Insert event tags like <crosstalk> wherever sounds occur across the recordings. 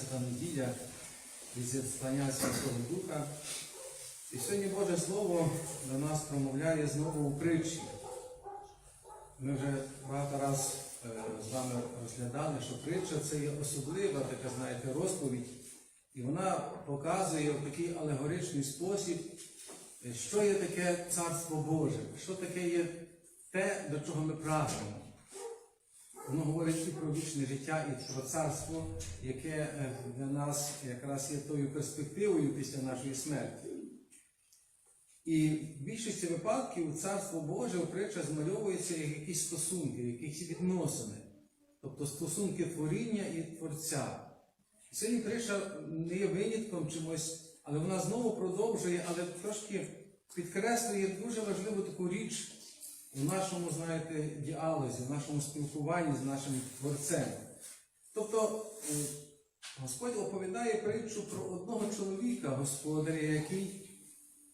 13 неділя від зіслання Святого Духа. І сьогодні Боже Слово до нас промовляє знову у притчі. Ми вже багато раз е, з вами розглядали, що притча це є особлива така, знаєте, розповідь, і вона показує в такий алегоричний спосіб, е, що є таке Царство Боже, що таке є те, до чого ми прагнемо. Воно говорить і про вічне життя, і про царство, яке е, для нас якраз є тою перспективою після нашої смерті. І в більшості випадків царство Боже у змальовується як якісь стосунки, якісь відносини, тобто стосунки творіння і творця. Сьогодні притча не є винятком чимось, але вона знову продовжує, але трошки підкреслює дуже важливу таку річ у нашому, знаєте, діалозі, в нашому спілкуванні з нашим творцем. Тобто е, Господь оповідає притчу про одного чоловіка, господаря, який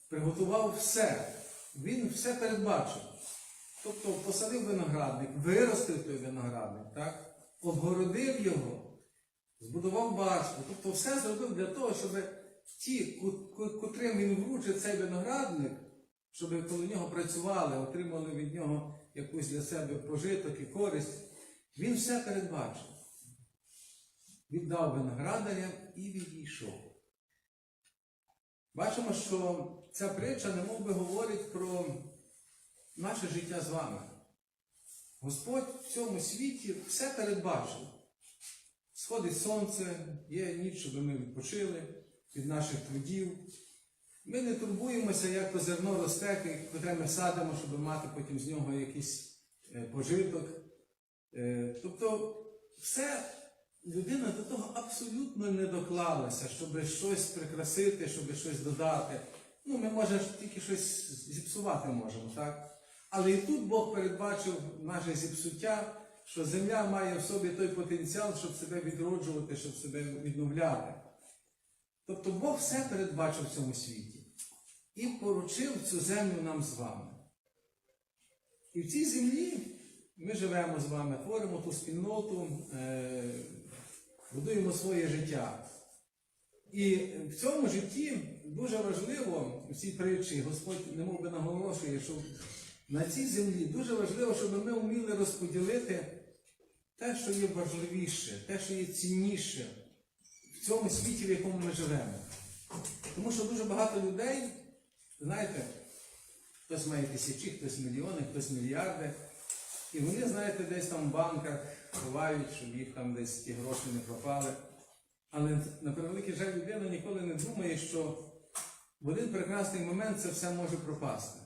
приготував все. Він все передбачив. Тобто посадив виноградник, виростив той виноградник, так? обгородив його, збудував башню. Тобто все зробив для того, щоб ті, котрим він вручив цей виноградник, щоб коло нього працювали, отримали від нього якусь для себе пожиток і користь. Він все передбачив. Віддав виноградарям і відійшов. Бачимо, що ця притча немов би говорить про наше життя з вами. Господь в цьому світі все передбачив. Сходить сонце, є ніч, щоб ми відпочили від наших трудів. Ми не турбуємося, як то зерно росте, котре ми садимо, щоб мати потім з нього якийсь е, пожиток. Е, Тобто, все людина до того абсолютно не доклалася, щоб щось прикрасити, щоб щось додати. Ну, ми може тільки щось зіпсувати можемо, так? Але і тут Бог передбачив наше зіпсуття, що земля має в собі той потенціал, щоб себе відроджувати, щоб себе відновляти. Тобто Бог все передбачив в цьому світі і поручив цю землю нам з вами. І в цій землі ми живемо з вами, творимо ту спільноту, е, будуємо своє життя. І в цьому житті дуже важливо, у цій притчі, Господь немов би наголошує, що на цій землі дуже важливо, щоб ми вміли розподілити те, що є важливіше, те, що є цінніше в цьому світі, в якому ми живемо. Тому що дуже багато людей, знаєте, хтось має тисячі, хтось мільйони, хтось мільярди. І вони, знаєте, десь там в банках ховають, щоб їх там десь ті гроші не пропали. Але на превеликий жаль, людина ніколи не думає, що в один прекрасний момент це все може пропасти.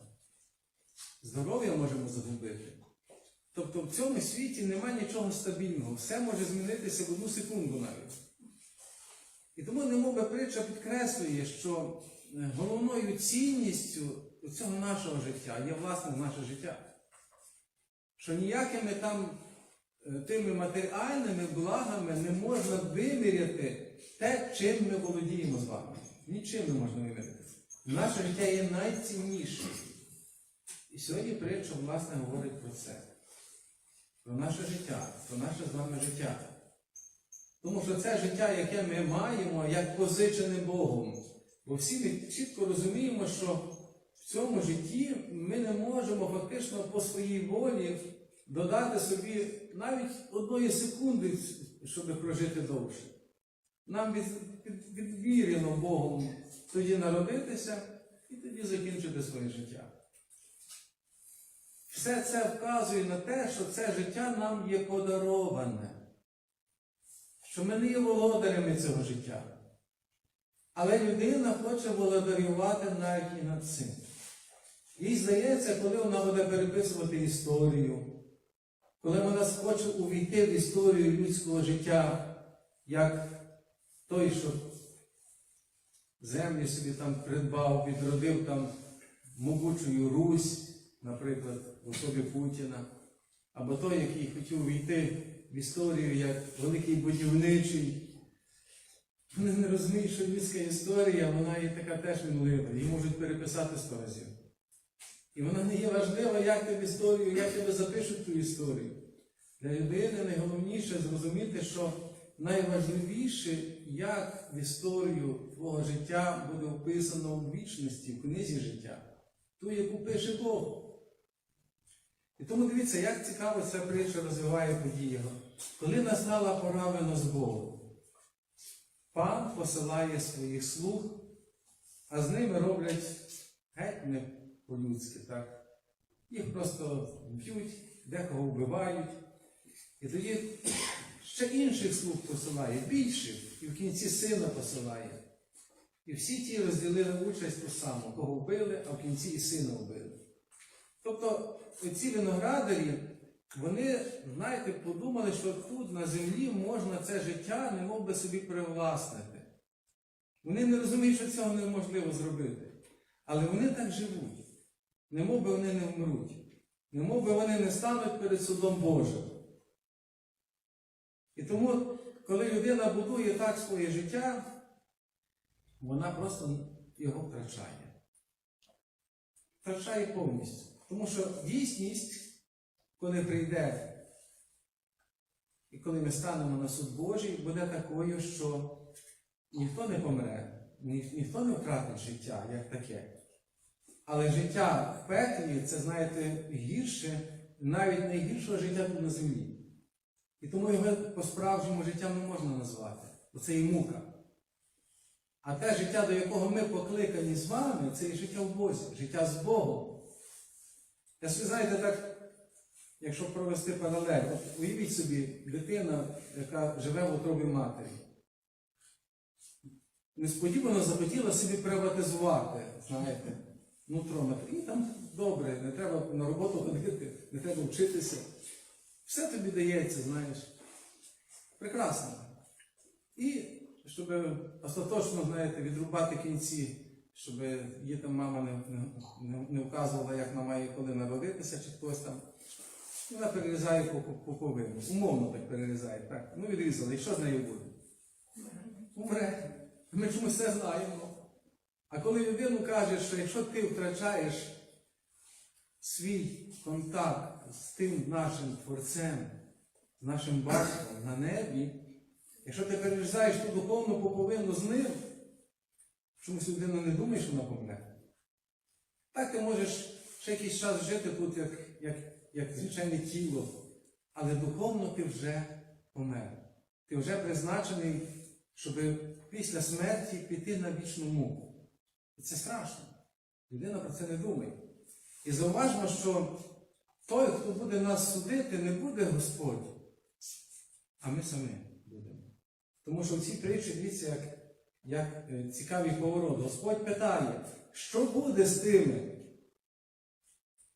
Здоров'я можемо загубити. Тобто в цьому світі немає нічого стабільного, все може змінитися в одну секунду навіть. І тому немовби притча підкреслює, що головною цінністю цього нашого життя є власне наше життя. Що ніякими там е, тими матеріальними благами не можна виміряти те, чим ми володіємо з вами. Нічим не можна виміряти. Наше життя є найціннішим. І сьогодні притча, власне, говорить про це. Про наше життя, про наше з вами життя. Тому що це життя, яке ми маємо, як позичене Богом. Бо всі ми чітко розуміємо, що в цьому житті ми не можемо фактично по своїй волі додати собі навіть одної секунди, щоб прожити довше. Нам від, від, відміряно Богом тоді народитися і тоді закінчити своє життя. Все це вказує на те, що це життя нам є подароване що ми не є володарями цього життя. Але людина хоче володарювати навіть і над цим. Їй здається, коли вона буде переписувати історію, коли вона схоче увійти в історію людського життя, як той, що землі собі там придбав, відродив там могучою Русь, наприклад, в особі Путіна, або той, який хотів увійти в історію як великий будівничий. Вони не розуміють, що людська історія, вона є така теж мінлива. Її можуть переписати сто разів. І вона не є важлива, як ти в історію, як тебе запишуть ту історію. Для людини найголовніше зрозуміти, що найважливіше, як в історію твого життя буде вписано в вічності, в книзі життя, ту, яку пише Бог. І тому дивіться, як цікаво ця притча розвиває подію. Коли настала пора винос Богу, пан посилає своїх слуг, а з ними роблять геть не по-людськи, так? Їх просто б'ють, декого вбивають. І тоді ще інших слуг посилає, більших, і в кінці сина посилає. І всі ті розділили участь ту саму, кого вбили, а в кінці і сина вбили. Тобто ці виноградарі, вони, знаєте, подумали, що тут на землі можна це життя немов би собі привласнити. Вони не розуміють, що цього неможливо зробити. Але вони так живуть. Немов би вони не вмруть. Немов би вони не стануть перед судом Божим. І тому, коли людина будує так своє життя, вона просто його втрачає. Втрачає повністю. Тому що дійсність, коли прийде, і коли ми станемо на суд Божий, буде такою, що ніхто не помре, ні- ніхто не втратить життя як таке. Але життя в пеклі це, знаєте, гірше, навіть найгіршого життя тут на землі. І тому його по-справжньому життям не можна назвати. Бо це і мука. А те життя, до якого ми покликані з вами, це і життя в Бозі, життя з Богом. Я собі, знаєте, так, якщо провести паралель, от уявіть собі дитина, яка живе в утробі матері. Несподівано захотіла собі приватизувати, знаєте, нутро матері. І там добре, не треба на роботу ходити, не треба вчитися. Все тобі дається, знаєш. Прекрасно. І щоб остаточно, знаєте, відрубати кінці, щоб її там мама не, не, не вказувала, як вона має коли народитися, чи хтось там. Вона перерізає пуповину. Умовно так перерізає. Так. Ну відрізали. І що з нею буде? Умре. Ми чомусь це знаємо. А коли людину каже, що якщо ти втрачаєш свій контакт з тим нашим творцем, з нашим батьком на небі, якщо ти перерізаєш ту духовну поповину з ним, чомусь людина не думає, що вона помре. Так ти можеш ще якийсь час жити тут, як, як, як звичайне тіло, але духовно ти вже помер. Ти вже призначений, щоб після смерті піти на вічну муку. І це страшно. Людина про це не думає. І зауважмо, що той, хто буде нас судити, не буде Господь, а ми самі будемо. Тому що в цій притчі, дивіться, як, як е, цікавий поворот. Господь питає, що буде з тими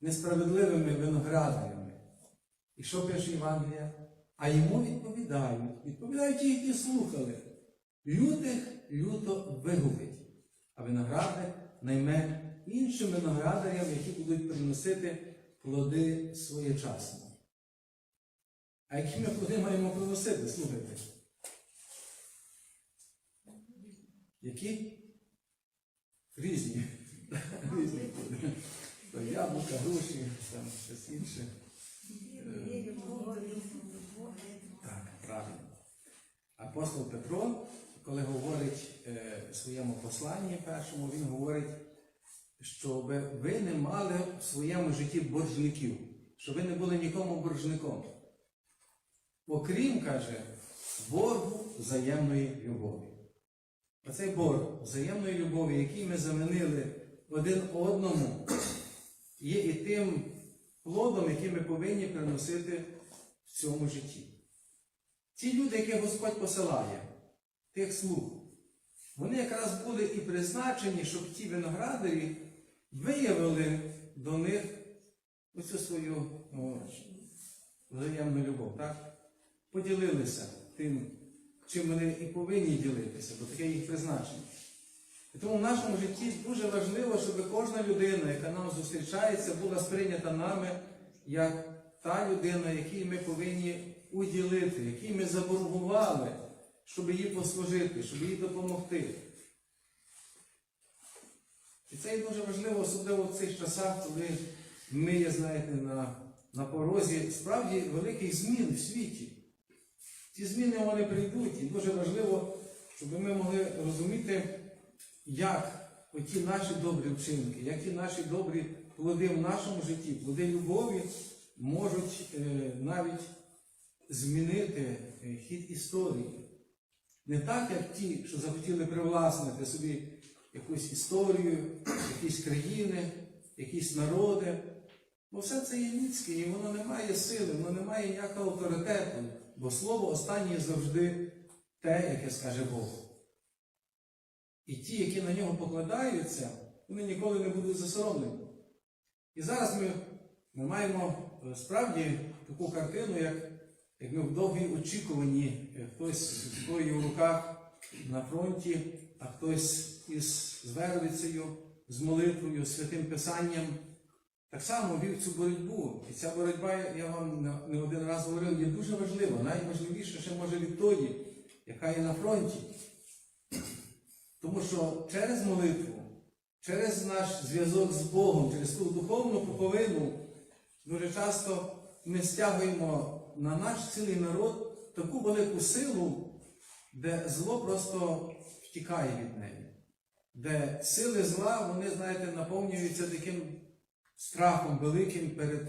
несправедливими виноградарями? І що пише Євангелія? А йому відповідають. Відповідають ті, які слухали. Лютих люто вигубить, а виноградар найме іншим виноградарям, які будуть приносити плоди своєчасно. А які ми плоди маємо приносити? Слухайте. Які? Різні. <laughs> Різні плоди. То яблука, груші, там щось інше. Так, правильно. Апостол Петро, коли говорить е, в своєму посланні першому, він говорить, щоб ви не мали в своєму житті боржників, щоб ви не були нікому боржником. Окрім, каже, боргу взаємної любові. Оцей борг взаємної любові, який ми замінили один одному, є і тим плодом, який ми повинні приносити в цьому житті. Ті люди, яких Господь посилає, тих слуг, вони якраз були і призначені, щоб ті виноградарі виявили до них оцю свою взаємну любов, так? Поділилися тим, чим вони і повинні ділитися, бо таке їх призначення. І тому в нашому житті дуже важливо, щоб кожна людина, яка нам зустрічається, була сприйнята нами як та людина, якій ми повинні уділити, якій ми заборгували, щоб їй послужити, щоб їй допомогти. І це дуже важливо, особливо в цих часах, коли ми є, знаєте, на, на порозі справді великих змін в світі. Ці зміни вони прийдуть, і дуже важливо, щоб ми могли розуміти, як оті наші добрі вчинки, які наші добрі плоди в нашому житті, плоди любові можуть е, навіть змінити е, хід історії. Не так, як ті, що захотіли привласнити собі якусь історію, якісь країни, якісь народи. Бо все це є людське, і воно не має сили, воно не має ніякого авторитету, бо слово останнє завжди те, яке скаже Бог. І ті, які на нього покладаються, вони ніколи не будуть засоромлені. І зараз ми, ми маємо е, справді таку картину, як, як ми в довгій очікуванні, е, хтось з зброєю в руках на фронті, а хтось із з вервицею, з молитвою, святим писанням. Так само вів цю боротьбу. І ця боротьба, я вам не- один раз говорив, є дуже важлива, найважливіше ще може від тої, яка є на фронті. Тому що через молитву, через наш зв'язок з Богом, через ту духовну пуповину, дуже часто ми стягуємо на наш цілий народ таку велику силу, де зло просто втікає від неї. Де сили зла, вони, знаєте, наповнюються таким страхом великим перед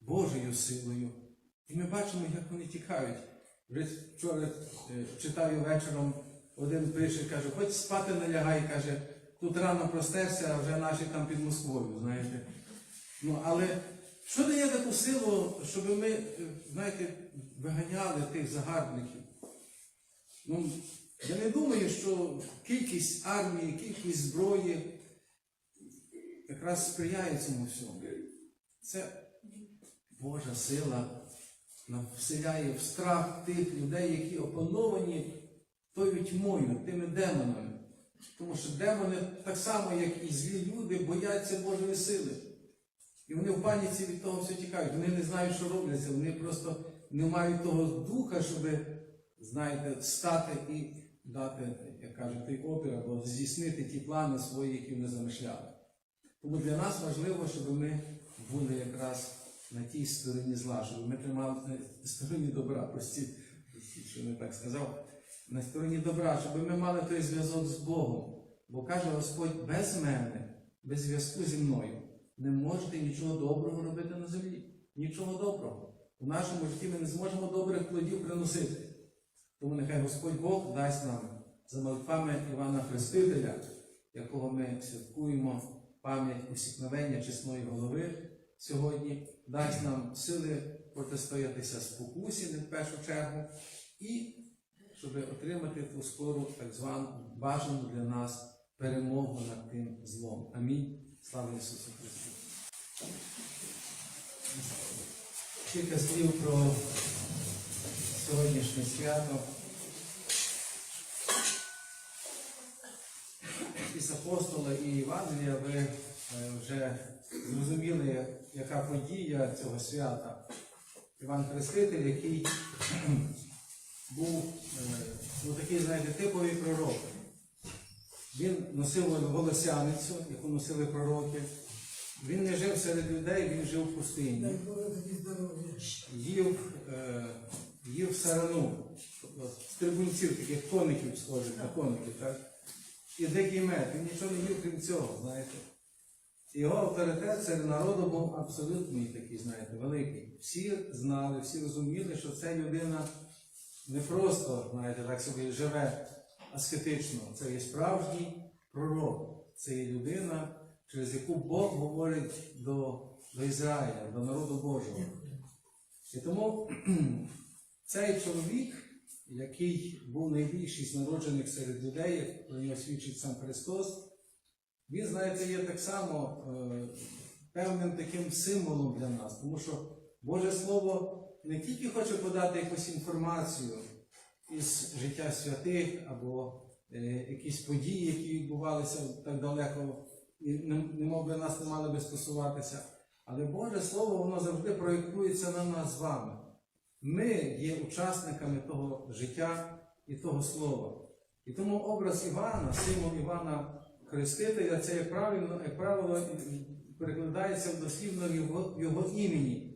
Божою силою. І ми бачимо, як вони тікають. Вже Вчора е, читаю вечором, один пише, каже, хоч спати не лягай, каже, тут рано простерся, а вже наші там під Москвою, знаєте. Ну, але що дає таку силу, щоб ми, е, знаєте, виганяли тих загарбників? Ну, я не думаю, що кількість армії, кількість зброї якраз сприяє цьому всьому. Це Божа сила вселяє в страх тих людей, які опановані тою тьмою, тими демонами. Тому що демони, так само, як і злі люди, бояться Божої сили. І вони в паніці від того все тікають. Вони не знають, що робляться, вони просто не мають того духа, щоб, знаєте, стати і дати, як кажуть, той опір або здійснити ті плани свої, які вони замишляли. Тому для нас важливо, щоб ми були якраз на тій стороні зла, щоб ми тримали на стороні добра, простіть, що не так сказав, на стороні добра, щоб ми мали той зв'язок з Богом. Бо каже Господь, без мене, без зв'язку зі мною, не можете нічого доброго робити на землі. Нічого доброго. У нашому житті ми не зможемо добрих плодів приносити. Тому нехай Господь Бог дасть нам за молитвами Івана Хрестителя, якого ми святкуємо пам'ять усікновення чесної голови сьогодні, дасть нам сили протистоятися спокусі не в першу чергу, і щоб отримати ту скору, так звану бажану для нас перемогу над тим злом. Амінь. Слава Ісусу Христу. Кілька слів про сьогоднішнє свято. Із апостола і Євангелія ви е, вже зрозуміли, яка подія цього свята. Іван Хреститель, який був е, ну, такий, знаєте, типовий пророк. Він носив волосяницю, яку носили пророки. Він не жив серед людей, він жив в пустині. Їв, е, їв сарану, тобто трибунців, таких коників схожих на коників, так? І дикий мед. Він нічого не їв, крім цього, знаєте. Його авторитет серед народу був абсолютний такий, знаєте, великий. Всі знали, всі розуміли, що ця людина не просто, знаєте, так собі живе аскетично. Це є справжній пророк. Це є людина, через яку Бог говорить до, до Ізраїля, до народу Божого. І тому <clears throat> цей чоловік, який був найбільший з народжених серед людей, як про нього свідчить сам Христос, він, знаєте, є так само е, певним таким символом для нас, тому що Боже Слово не тільки хоче подати якусь інформацію із життя святих або е, якісь події, які відбувалися так далеко, і не, немов би нас не мали би стосуватися. Але Боже Слово, воно завжди проєктується на нас з вами. Ми є учасниками того життя і того слова. І тому образ Івана, символ Івана Хрестителя, це, як правило, як правило перекладається дослівно в його, його імені.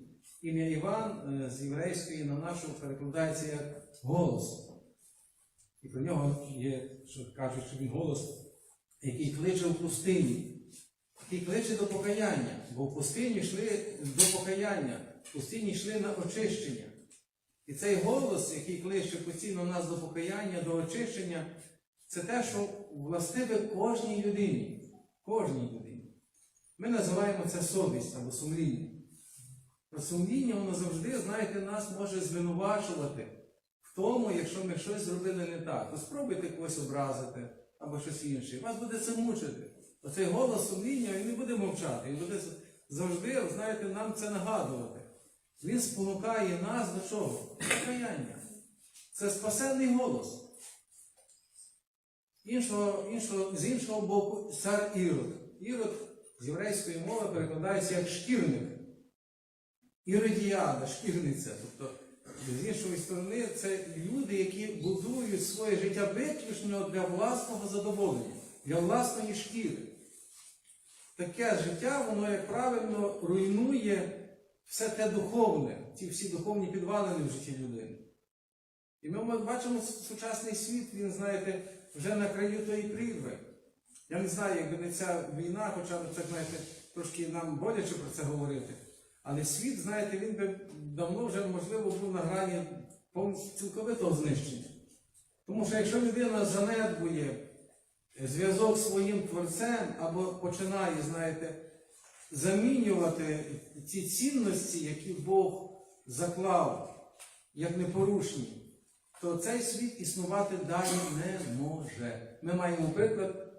Ім'я Іван е, з єврейської на нашу перекладається як голос. І про нього є, що кажуть, що він голос, який кличе в пустині, який кличе до покаяння, бо в пустині йшли до покаяння, в пустині йшли на очищення. І цей голос, який кличе постійно нас до покаяння, до очищення, це те, що властиве кожній людині. Кожній людині. Ми називаємо це совість або сумління. Сумління воно завжди, знаєте, нас може звинувачувати в тому, якщо ми щось зробили не так. То спробуйте когось образити або щось інше. Вас буде це мучити. Оцей голос сумління він не буде мовчати, він буде завжди, знаєте, нам це нагадувати. Він спонукає нас до чого? Покаяння. Це спасенний голос. Іншого, іншого, з іншого боку, цар Ірод. Ірод з єврейської мови перекладається як шкірник. Іродіада, шкірниця. Тобто, з іншої сторони, це люди, які будують своє життя виключно для власного задоволення, для власної шкіри. Таке життя, воно, як правильно, руйнує все те духовне, ці всі духовні підвалини в житті людини. І ми бачимо сучасний світ, він, знаєте, вже на краю тої прірви. Я не знаю, якби не ця війна, хоча б це, знаєте, трошки нам боляче про це говорити. Але світ, знаєте, він би давно вже, можливо, був на грані цілковитого знищення. Тому що якщо людина занедбує зв'язок з своїм творцем або починає, знаєте, замінювати ці цінності, які Бог заклав як непорушні, то цей світ існувати далі не може. Ми маємо приклад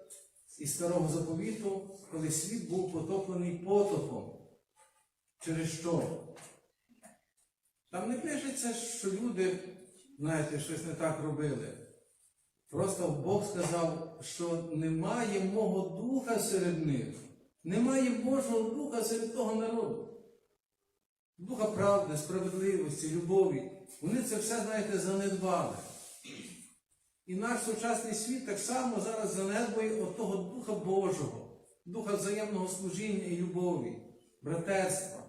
із старого заповіту, коли світ був потоплений потопом. Через що? Там не пишеться, що люди, знаєте, щось не так робили. Просто Бог сказав, що немає мого духа серед них. Немає Божого духа серед того народу. Духа правди, справедливості, любові. Вони це все, знаєте, занедбали. І наш сучасний світ так само зараз занедбує от Духа Божого, духа взаємного служіння і любові, братерства.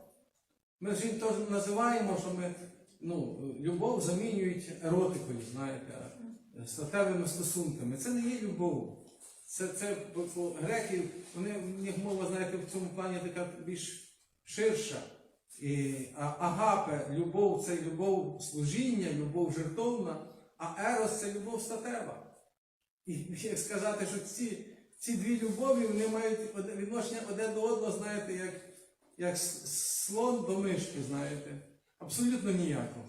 Ми ж їм теж називаємо, що ми ну, любов замінюють еротикою, знаєте, статевими стосунками. Це не є любов. Це, це по- греки, вони, в них мова, знаєте, в цьому плані така більш ширша. І, а агапе, любов це любов служіння, любов жертовна, а ерос це любов статева. І як сказати, що ці, ці дві любові вони мають відношення одне до одного, знаєте, як, як слон до мишки, знаєте. Абсолютно ніякого.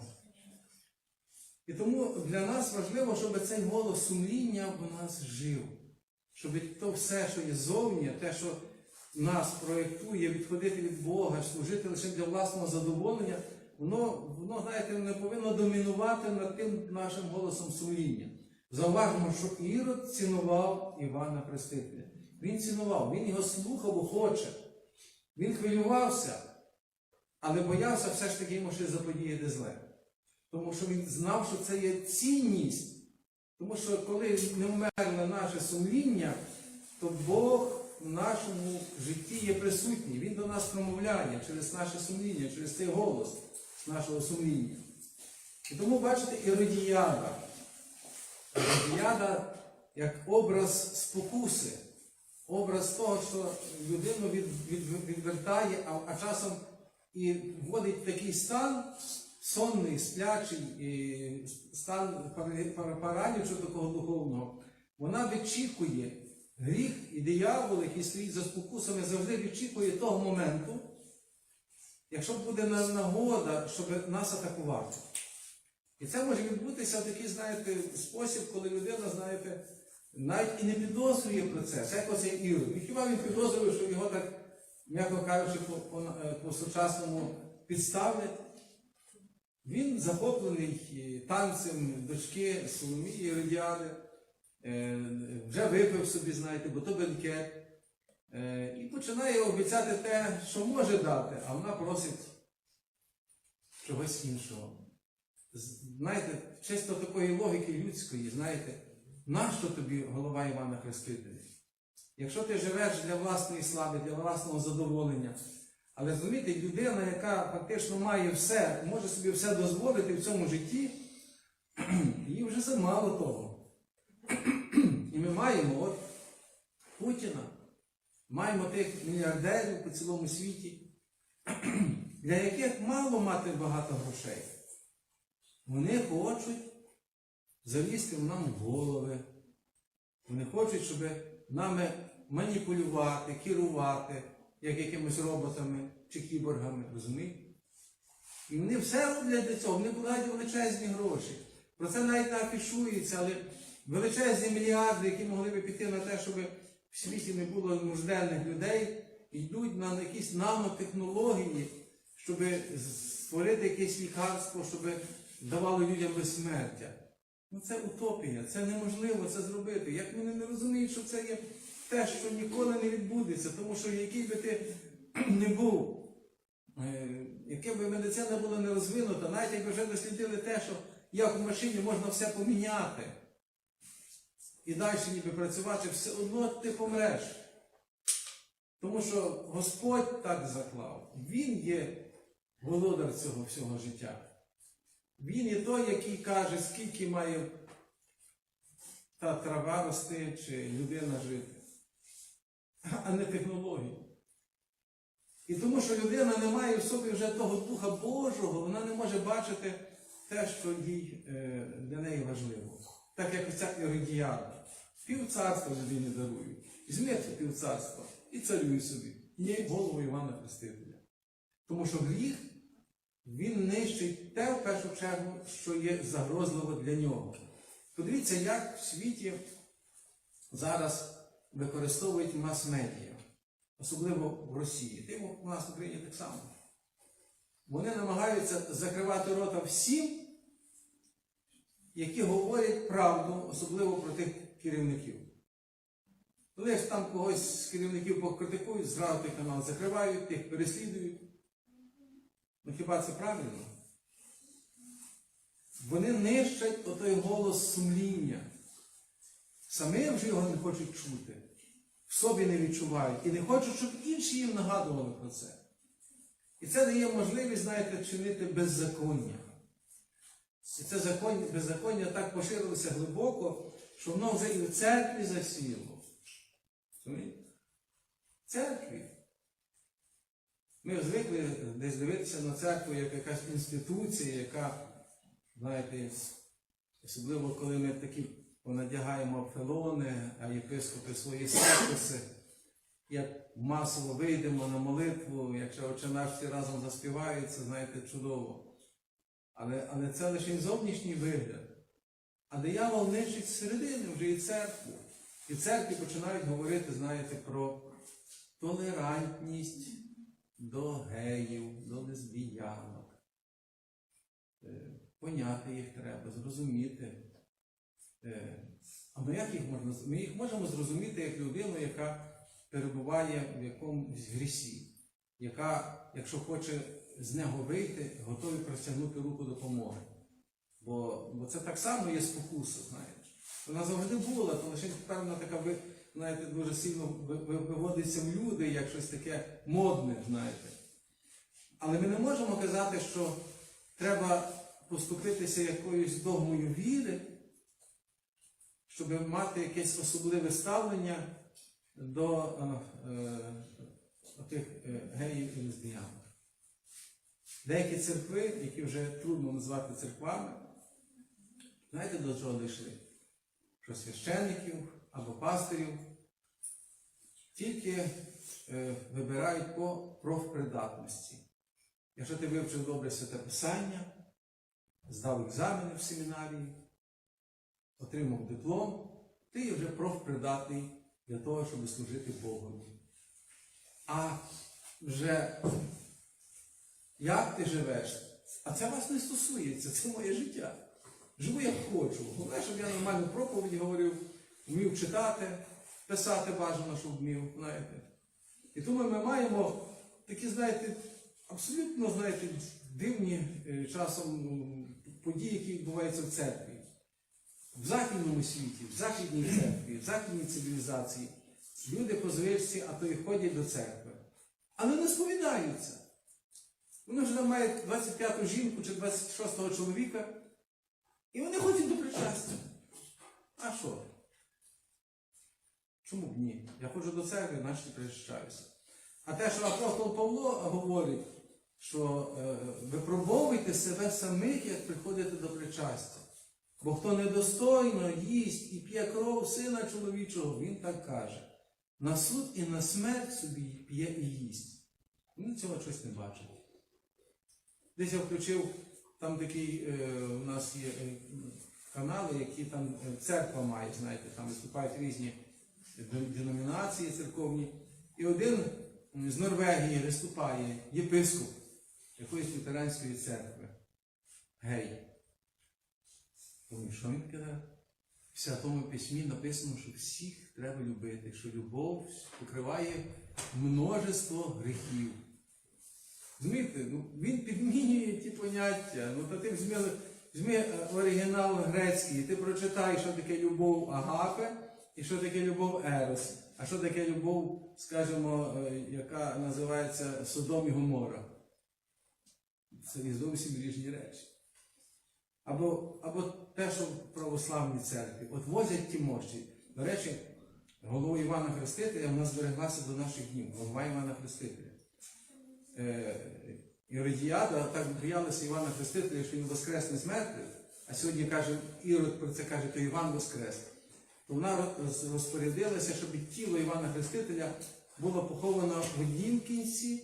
І тому для нас важливо, щоб цей голос сумління у нас жив. Щоб то все, що є зовні, те, що нас проєктує відходити від Бога, служити лише для власного задоволення, воно, воно знаєте, не повинно домінувати над тим нашим голосом сумління. Зауважимо, що Ірод цінував Івана Хрестителя. Він цінував, він його слухав охоче. Він хвилювався, але боявся все ж таки йому щось заподіяти зле. Тому що він знав, що це є цінність. Тому що коли не вмерло наше сумління, то Бог в нашому житті є присутній. Він до нас промовляє через наше сумління, через цей голос нашого сумління. І тому бачите, іродіяда. Іродіяда як образ спокуси, образ того, що людину від, від, відвертає, а, а часом і вводить в такий стан сонний, сплячий, і стан паралі- такого духовного. Вона вичікує гріх і диявол, який стоїть за спокусами, завжди вичікує того моменту, якщо буде нагода, щоб нас атакувати. І це може відбутися в такий, знаєте, спосіб, коли людина, знаєте, навіть і не підозрює про це. Це оцей Ірод. І хіба він підозрює, що його так, м'яко кажучи, по, по, е, по-сучасному підставлять? Він захоплений е, танцем дочки Соломії Родіани, е, вже випив собі, знаєте, бо то бенкет. І починає обіцяти те, що може дати, а вона просить чогось іншого. Знаєте, чисто такої логіки людської, знаєте, нащо тобі голова Івана Хрестителя? Якщо ти живеш для власної слави, для власного задоволення, Але розумієте, людина, яка фактично має все, може собі все дозволити в цьому житті, <clears throat> їй вже замало того. І ми маємо от Путіна, маємо тих мільярдерів по цілому світі, <clears throat> для яких мало мати багато грошей. Вони хочуть залізти нам голови. Вони хочуть, щоб нами маніпулювати, керувати, як якимись роботами чи кіборгами, розумієте? І вони все роблять для цього, вони вкладають величезні гроші. Про це навіть не афішується, але величезні мільярди, які могли би піти на те, щоб в світі не було нужденних людей, йдуть на якісь нанотехнології, щоб створити якесь лікарство, щоб давало людям безсмертя. Ну це утопія, це неможливо це зробити. Як вони не розуміють, що це є те, що ніколи не відбудеться, тому що який би ти <clears throat> не був, е, яке би медицина була не розвинута, навіть якби вже дослідили те, що як в машині можна все поміняти і далі ніби працювати, все одно ти помреш. Тому що Господь так заклав. Він є володар цього всього життя. Він є той, який каже, скільки має та трава рости чи людина жити, а не технології. І тому що людина не має в собі вже того Духа Божого, вона не може бачити те, що їй е, для неї важливо. Так як оця Іродіяна. Пів царства людині дарую. Візьмете пів царства і царюй собі. Ні голову Івана Хрестителя. Тому що гріх він нищить те, в першу чергу, що є загрозливо для нього. Подивіться, як в світі зараз використовують мас-медіа, особливо в Росії. Тим у нас в Україні так само. Вони намагаються закривати рота всім, які говорять правду, особливо про тих керівників. Коли ж там когось з керівників покритикують, зразу той канал закривають, тих переслідують. Ну хіба це правильно? Вони нищать отой голос сумління. Самі вже його не хочуть чути, в собі не відчувають і не хочуть, щоб інші їм нагадували про це. І це дає можливість, знаєте, чинити беззаконня. І це закон, беззаконня так поширилося глибоко, що воно вже і в церкві засіло. Церкві. Ми звикли десь дивитися на церкву як якась інституція, яка, знаєте, особливо коли ми такі понадягаємо фелони, а єпископи свої статуси, як масово вийдемо на молитву, якщо очі всі разом заспівають, це, знаєте, чудово. Але, але це лише зовнішній вигляд. А диявол нищить зсередини вже і церкву. І церкві починають говорити, знаєте, про толерантність до геїв, до лесбіянок. Е, Поняти їх треба, зрозуміти. Е, А ми як їх можна Ми їх можемо зрозуміти як людину, яка перебуває в якомусь грісі, яка, якщо хоче з нього вийти, готові простягнути руку допомоги. Бо, бо це так само є спокуса, знаєте. Вона завжди була, то лише тепер вона така, знаєте, дуже сильно ви- ви- виводиться в люди, як щось таке модне, знаєте. Але ми не можемо казати, що треба поступитися якоюсь догмою віри, щоб мати якесь особливе ставлення до е, е, тих е, геїв і лесбіянок. Деякі церкви, які вже трудно назвати церквами, знаєте, до чого дійшли? Що священників або пастирів тільки е, вибирають по профпридатності. Якщо ти вивчив добре святе писання, здав екзамени в семінарії, отримав диплом, ти є вже профпридатний для того, щоб служити Богові. А вже як ти живеш? А це вас не стосується, це моє життя. Живу як хочу. Головне, щоб я нормальну проповідь говорив, вмів читати, писати бажано, щоб вмів, знаєте. І тому ми маємо такі, знаєте, абсолютно, знаєте, дивні е, часом події, які відбуваються в церкві. В західному світі, в західній церкві, в західній цивілізації люди по звичці, а то й ходять до церкви. але не сповідаються. Вони вже мають 25-ту жінку чи 26-го чоловіка, і вони ходять до причастя. А що? Чому б ні? Я ходжу до церкви, значить причащаюся. А те, що апостол Павло говорить, що е, випробовуйте себе самих, як приходите до причастя. Бо хто недостойно їсть і п'є кров сина чоловічого, він так каже. На суд і на смерть собі п'є і їсть. Вони цього щось не бачать. Десь я включив, там такий е, у нас є е, канали, які там е, церква має, знаєте, там виступають різні деномінації церковні. І один з Норвегії виступає єпископ якоїсь лютеранської церкви. Гей. Думаю, що він каже? В Святому Письмі написано, що всіх треба любити, що любов покриває множество гріхів. Розумієте, ну, він підмінює ті поняття. Ну, то ти візьми, е, оригінал грецький, ти прочитай, що таке любов агапе і що таке любов ерос. А що таке любов, скажімо, е, яка називається Содом і Гомора. Це є зовсім різні речі. Або, або те, що в православній церкві. От возять ті мощі. До речі, голова Івана Хрестителя в нас збереглася до наших днів. Голова Івана Хрестителя. Е, Іродіада так боялася Івана Хрестителя, що він воскресне з а сьогодні каже, Ірод про це каже, то Іван воскрес. Вона розпорядилася, щоб тіло Івана Хрестителя було поховано в однім кінці,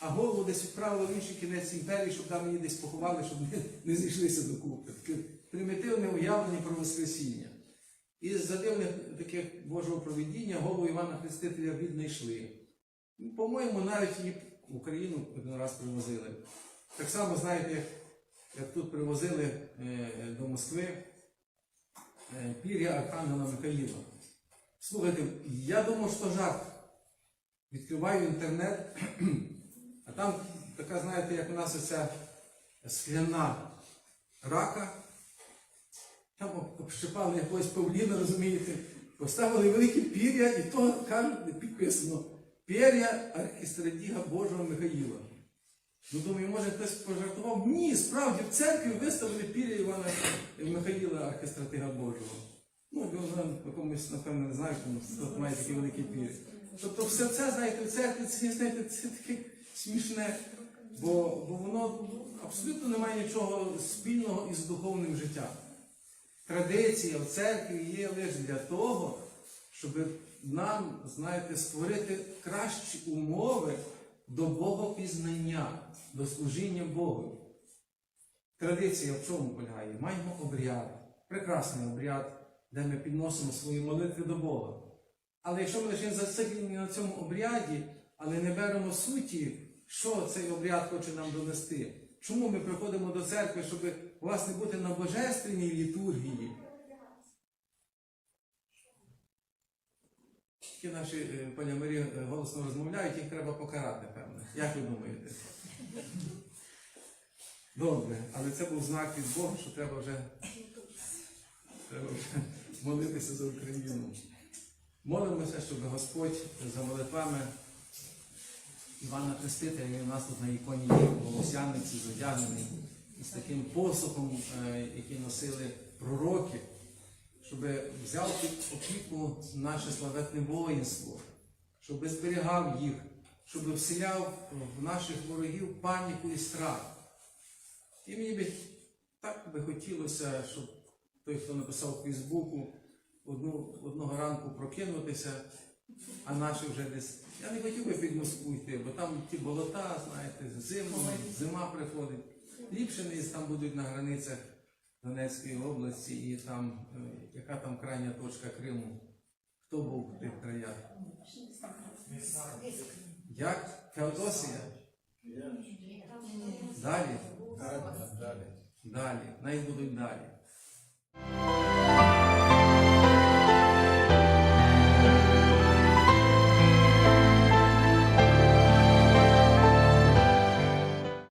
а голову десь відправили в інший кінець імперії, щоб там її десь поховали, щоб не, не зійшлися докупи. Таке примітивне уявлення про Воскресіння. І за дивних таких Божого проведіння голову Івана Хрестителя віднайшли. Ну, По-моєму, навіть її в Україну один раз привозили. Так само, знаєте, як, тут привозили е, до Москви пір'я Архангела Михаїла. Слухайте, я думав, що жарт. Відкриваю інтернет, <clears throat> а там така, знаєте, як у нас оця скляна рака. Там об- общипали якогось павліна, розумієте, поставили великі пір'я, і то кажуть, підписано пір'я архістратіга Божого Михаїла. Ну, думаю, може хтось пожартував? Ні, справді в церкві виставили пір'я Івана Михаїла, архістратига Божого. Ну, в якомусь, напевно, не знаю, тому має такі великі пір'я. Тобто все це, знаєте, в церкві, це, знаєте, це таке смішне, бо, бо воно абсолютно не має нічого спільного із духовним життям. Традиція в церкві є лише для того, щоб нам, знаєте, створити кращі умови до Богопізнання, до служіння Богу. Традиція в чому полягає? Маємо обряд, прекрасний обряд, де ми підносимо свої молитви до Бога. Але якщо ми лише зациклені на цьому обряді, але не беремо суті, що цей обряд хоче нам донести, чому ми приходимо до церкви, щоб власне бути на божественній літургії? Ті наші е, пані Марі е, голосно розмовляють, їх треба покарати, певно. Як ви думаєте? Добре, але це був знак від Бога, що треба вже, треба вже молитися за Україну. Молимося, щоб Господь за молитвами Івана Хрестителя, він у нас тут на іконі є волосяниці, зодягнений, з таким посохом, е, який носили пророки, взяв під опіку наше славетне воїнство, щоб зберігав їх, щоб вселяв в наших ворогів паніку і страх. І мені би так би хотілося, щоб той, хто написав у Фейсбуку, одну, одного ранку прокинутися, а наші вже десь. Я не хотів би під Москву йти, бо там ті болота, знаєте, зимно, зима приходить. Ліпше не там будуть на границях Донецької області і там, е, яка там крайня точка Криму? Хто був в тих краях? Як? Феодосія? Далі? Далі. Далі. Навіть будуть далі.